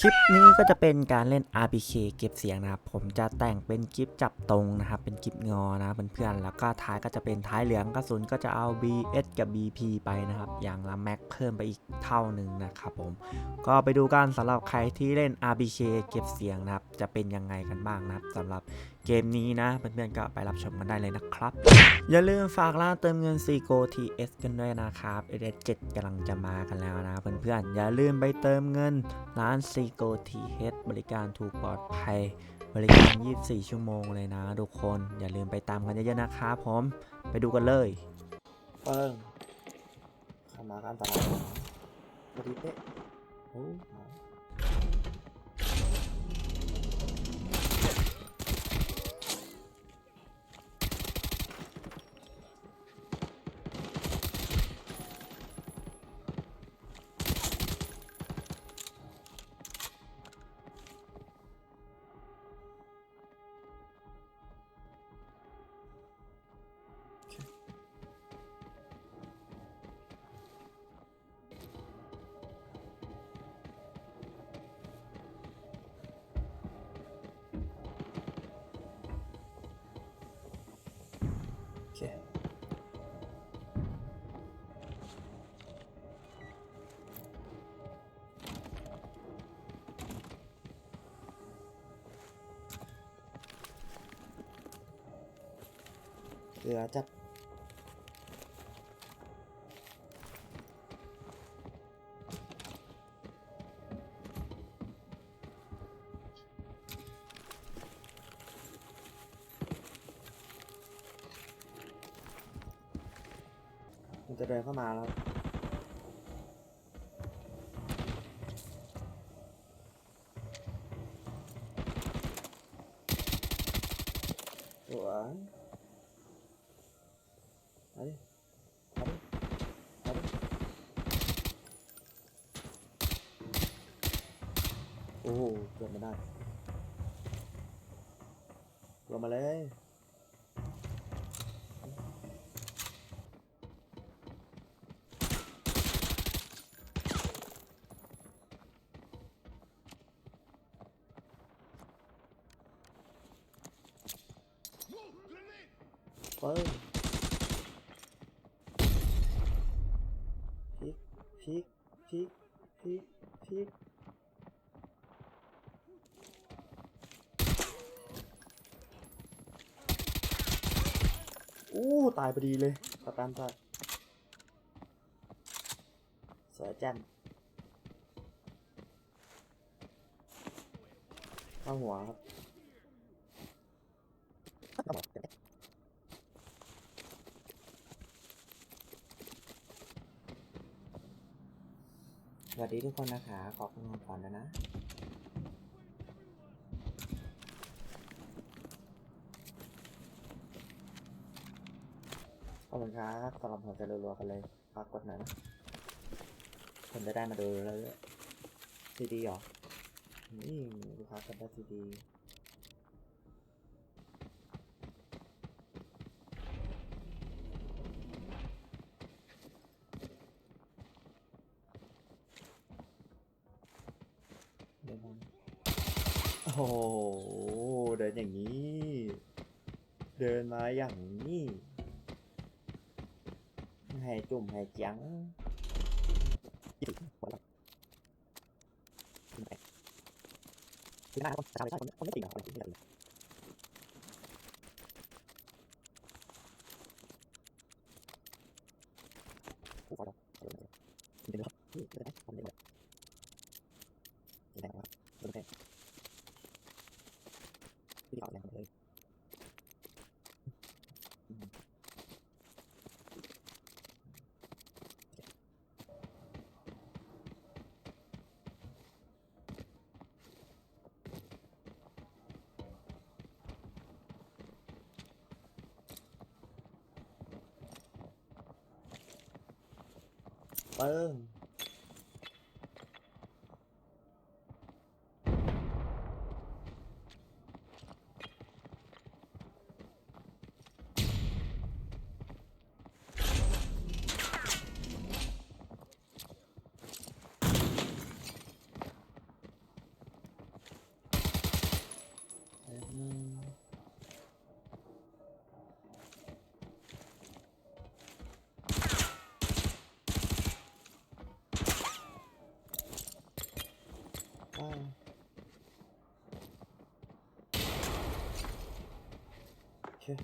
คลิปนี้ก็จะเป็นการเล่น RPK เก็บเสียงนะครับ ผมจะแต่งเป็นคลิปจับตรงนะครับ เป็นคลิปงอนะเพื่อนๆแล้วก็ท้ายก็จะเป็นท้ายเหลืองกระสุนก็จะเอา BS กับ BP ไปนะครับ อย่างละแม็กเพิ่มไปอีกเท่าหนึ่งนะครับผม ก็ไปดูกันสำหรับใครที่เล่น RPK เก็บเสียงนะครับ จะเป็นยังไงกันบ้างนะครับสำหรับเกมนี้นะเพื่อนๆก็ไปรับชมกันได้เลยนะครับ อย่าลืมฝากร้านเติมเงิน c g o TS กันด้วยนะครับ s 7กำลังจะมากันแล้วนะเพื่อนๆอย่าลืมไปเติมเงินร้าน c g o TS บริการถูกปลอดภัย บริการ 24 ชั่วโมงเลยนะทุกคนอย่าลืมไปตามกันเยอะๆนะครับผมไปดูกันเลยเปิ้งเข้ามากันตลาดพอดีเป๊ ลือจัดมันจะเดินเข้ามาแล้วสวยมาดิมาดิมาดิโอ้โหเกือบไม่ได้ลงมาเลยเปิ้พลิกพลิกพลิกพลิกพลิกอู้ ตายพอดีเลยสแตนตายสวยแจ่มเข้าหัวครับสวัสดีทุกคนนะคะ ขอบคุณขวัญนะนะ ขอบคุณครับสำหรับผมจะรัวๆกันเลยฝากกดหน่อยนะผมจะได้มาดูแล้วซีดีหรอ นี่ลูกค้ากดได้ซีดีโอ้โห เดินอย่างนี้ เดินมาอย่างนี้ ให้จุ่มให้จังคือหน้าคนชาวไม่ใช่คนคนไม่ติดหรอกคนที่ไม่ติดผู้ขอเราเดี๋ยวเดี๋ยวเดี๋ยวเดี๋ยวทำได้เลยแรงมากโดนแทงพี่ขอแรงเลย เโอเค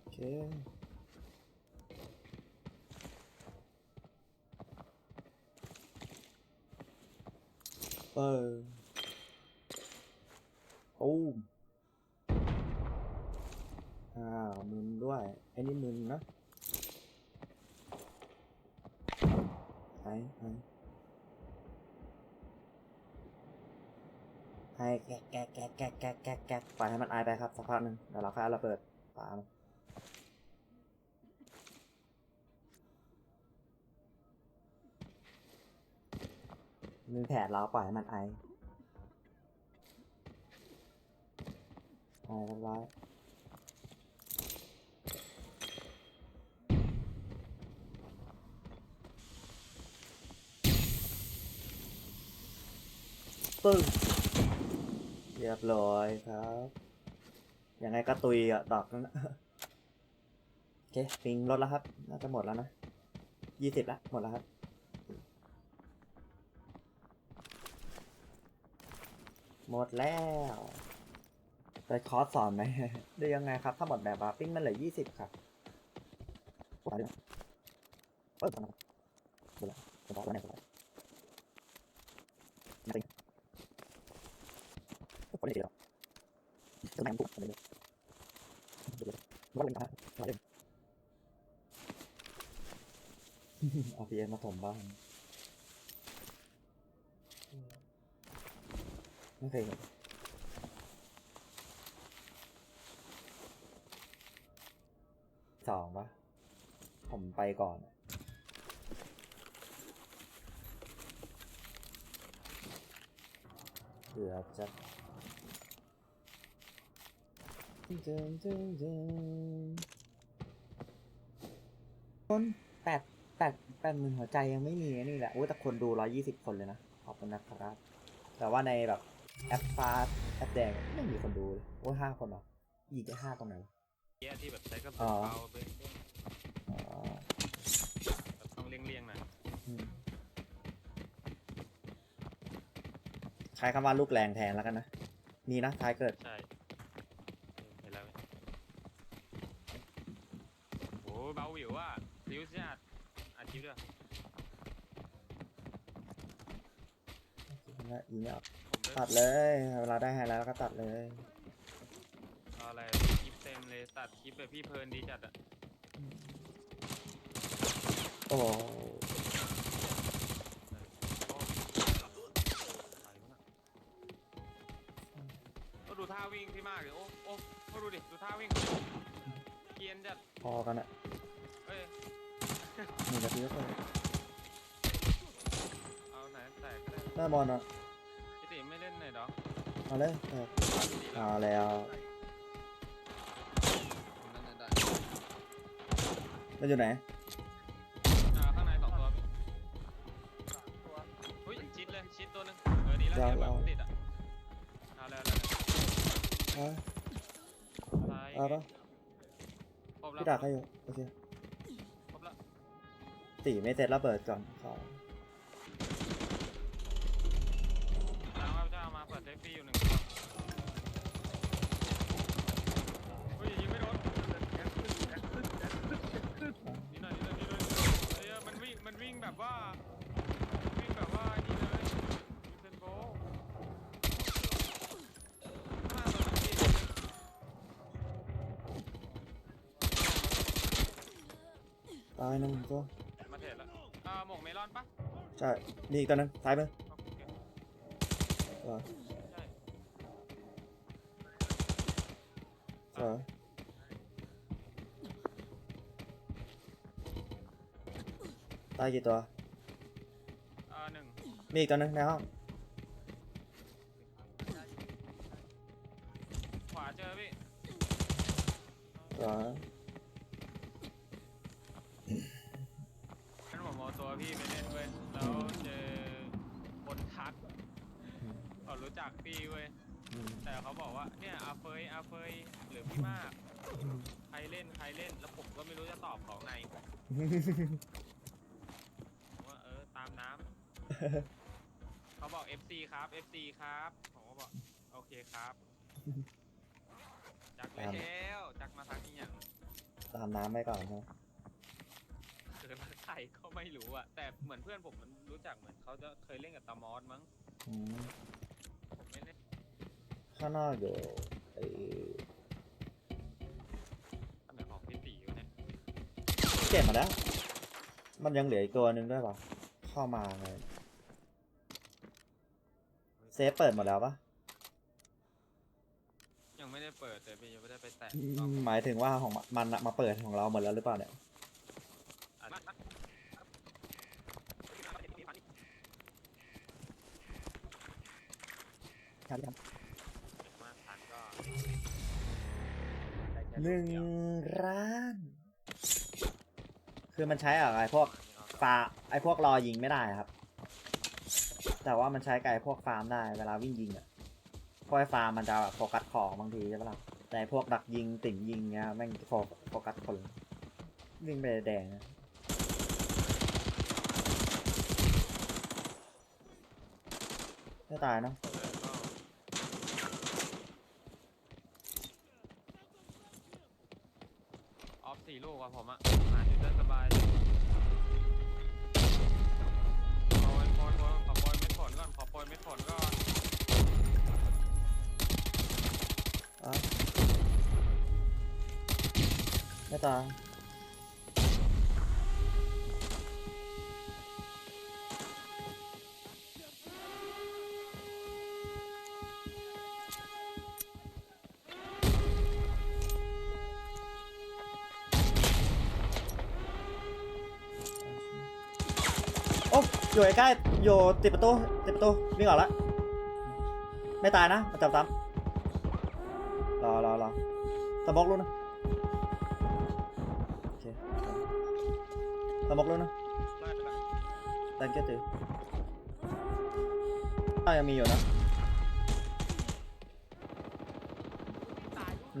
โอเค เปิดตูมอ้าวมึนด้วยไอ้นี่มึนนะไอ้ไอ้ไอ้แกะแกะแกะแกะแกะแกะแกะปล่อยให้มันอายไปครับสักพักหนึ่งเดี๋ยวเราค่อยเอาระเบิดปามันมีแผนเราปล่อยให้มันไอไอเรียบร้อย ปึ้งเรียบร้อยครับยังไงก็ตุยอะดอกนั้นโอเคปิงลดแล้วครับ น่าจะหมดแล้วนะยี่สิบละหมดแล้วครับหมดแล้วแต่คอร์สสอนไหมได้ยังไงครับ ถ้าหมดแบบว่าปิ้งมันเหลือยี่สิบครับไปแล้วเปิดก่อนนะเปิดแล้วเปิดแล้วเปิดแล้วเปิดแล้วไม่เป็นคนเดียวตัว ไหนปุ๊บอะไรเนี่ยว่าเป็นอะไราเล่นเอาพีเอ็นมาถมบ้างไม่เคยเห็นสองปะผมไปก่อนเผื่อจะเดินเดินเดิน คนแปดแปดแปดหมื่นหัวใจยังไม่มีนี่แหละโอ้ยแต่คนดูร้อยี่สิบคนเลยนะ ขอบคุณนะครับ แต่ว่าในแบบแอปฟ้าแอปแดงไม่มีคนดูเลยโอ้ยห้าคนเหรออีกได้ห้าตรงไหนวะแย่ที่แบบใช้กระอ๋สุนอเบาไปเรื่อยอ๋อๆแบบต้องเลี่ยงๆหน่อยอืมใช้คำว่าลูกแรงแทนแล้วกันนะมีนะท้ายเกิดใช่เห็นแล้วโอ้ เบาอยู่ว่าริวชาติอาชีพด้วยแล้วอีเนี่ยผมตัดเลยเวลาได้ไฮไลท์แล้วก็ตัดเลยเอาอะไรคลิปเต็มเลยตัดคลิปแบบพี่เพลินดีจัดอะโอ้โอ้ก็ดูท่าวิ่งพี่มากเลยโอ้โอ้ก็ดูดิดูท่าวิ่งเกรียนจัดพอกันอะ เอ้ยหนึ่งนาทีก็พอเอาไหนแตกก็ได้หน้าบอลอะพี่ติไม่เล่นหน่อยเหรอเอาเลยเออเอาแล้วมันอยู่ไหนอ่าข้างในสองตัวพี่เฮ้ยชิดเลยชิดตัวหนึงเออดีแล้วเราเดี๋ยวแบบเราติดอะเอาแล้วแล้วเอาอะไรเอาปะครบแล้วพี่ดักให้อยู่โอเคครบแล้ว ตีไม่เสร็จแล้วเปิดก่อนขอแล้วครับจะเอามาเปิดเซฟฟี่อยู่หนึ่งตัวเฮ้ยยิงไม่โดนนี่หน่อยนี่หน่อยนี่หน่อยเฮ้ยมันวิ่งมันวิ่งแบบว่าวิ่งแบบว่านี่เลยยูเซนโบข้างหน้าตัวนั้นพี่ตายนึ่งตัวมาเทรด แล้วอ่าหมกเมลอนปะใช่นี่อีกตัวหนึงซ้ายมือโอเคสวยใช่สวยตายกี่ตัว อ่าหนึ่งมีอีกตัวหนึงในห้องขวาเจอพี่สวยงั้นผมเอา พี่ไปเล่นเว้ยแล้วเจอคนไทเขารู้จักพี่เว้ยอืมแต่เขาบอกว่าเนี่ยอาเฟยอาเฟยหรือพี่มาก ใครเล่นใครเล่นแล้วผมก็ไม่รู้จะตอบเขาไงผมว่าเออตามน้ำเขาบอก FC ครับ FC ครับผมก็บอกโอเคครับจักแล้วจักมาทักอีกอย่างตามน้ำไปก่อนครับคือรั กใครก็ไม่รู้อะแต่เหมือนเพื่อนผมมันรู้จักเหมือนเขาจะเคยเล่นกับตามอสมั้งอืมผมไม่เล่นข้างนอกอยู่ไอ้ตำแหน่งของพี่ตีอยู่เนี่ยเก็บมาแล้ว มันยังเหลืออีกตัวหนึ่งด้วยปะเข้ามาเลยเซฟเปิดหมดแล้วปะยังไม่ได้เปิดเลยพี่ยังไม่ได้ไปแตะอืต้องมหมายถึงว่าของมันอะมาเปิดของเราหมดแล้วหรือเปล่าเนี่ย อัด ครับมาทันก็ได้แค่หนึ่งร้าน คือมันใช้อะไรพวกฟาไอพวกรอยิงไม่ได้ครับ แต่ว่ามันใช้ไกบไอ้พวกฟาร์มได้เวลาวิ่งยิงอะเพราะไอฟาร์มมันจะแบบโฟกัสของบางทีใช่ปะล่ะแต่ไอ้พวกดักยิงติ่งยิงเงี้ยแม่งโฟกัสคนวิ่งไปแดงนะไม่ตายเนอะ ออฟสี่ ลูกอะผมอะหาอยู่ได้สบายขอโปรยโปรยขอโปรยเม็ดฝนก่อนขอโปรยเม็ดฝนก่อนอะไม่ตาย อยู่ใกล้ๆอยู่ติดประตูติดประตูวิ่งออกแล้วไม่ตายนะมาจับซ้ำรอรอรอสมอกรู้นะโอเคสมอกรู้นะได้ไปละดันเกตืออะยังมีอยู่นะ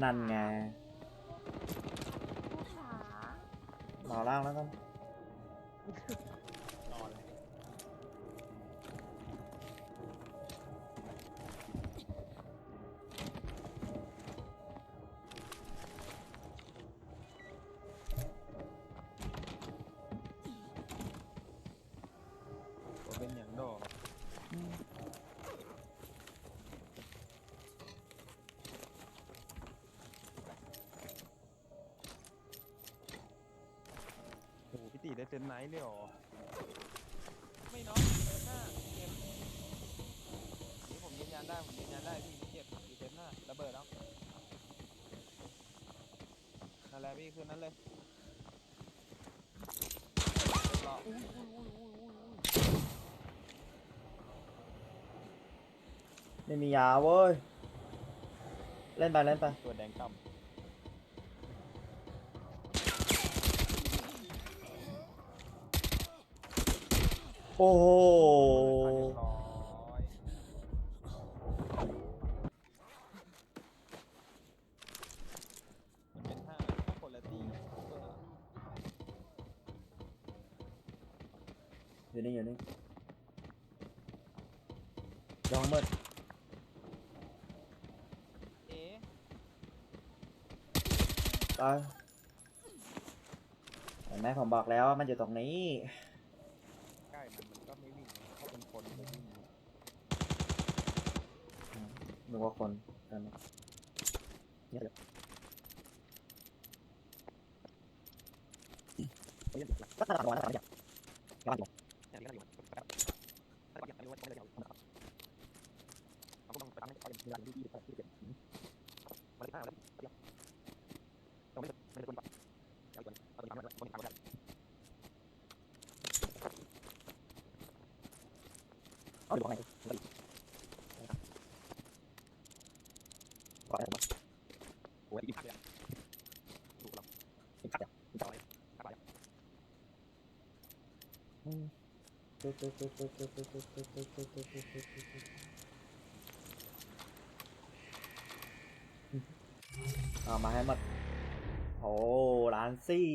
นั่นไงผู้ารอล่างแล้วกัน ตีได้เซนไนท์เลยเหรอ ไม่เนาะเซนหน้าเก็บนี่ผมยืนยันได้ ผมยืนยันได้พี่เก็บอยู่เซนหน้าระเบิดแล้วนั่นแหละพี่คืนนั้นเลยเรียบร้อยอุ้ยอุ้ยอุ้ยอุ้ยอุ้ยอุ้ยไม่มียาเว้ย เล่นไปเล่นไป ตัวแดงต่ำ โอ้โหเรียบร้อยมันเป็นห้าถ้าคนละตีเอออยู่นี่อยู่นี่ยองมืดเอ๊ะตายเห็นไหมผมบอกแล้วว่ามันอยู่ตรงนี้ ใกล้มันมันก็ไม่วิ่งไงถ้าเป็นคนมันจะวิ่ง นึกว่าคนกันนะเนี่ยเลยก็ตลาดวันอย่างตลาดอย่างอย่างนี้ก็อยู่ถ้าอยากรู้ว่าจะเอเอาก็ต้องไปทำให้เขาเป็นร้านที่ดีที่เก็บมาเลยห้าแล้วเดี๋ยวต้องไม่ไอ่ามาให้หมดโอ้ล้านซี่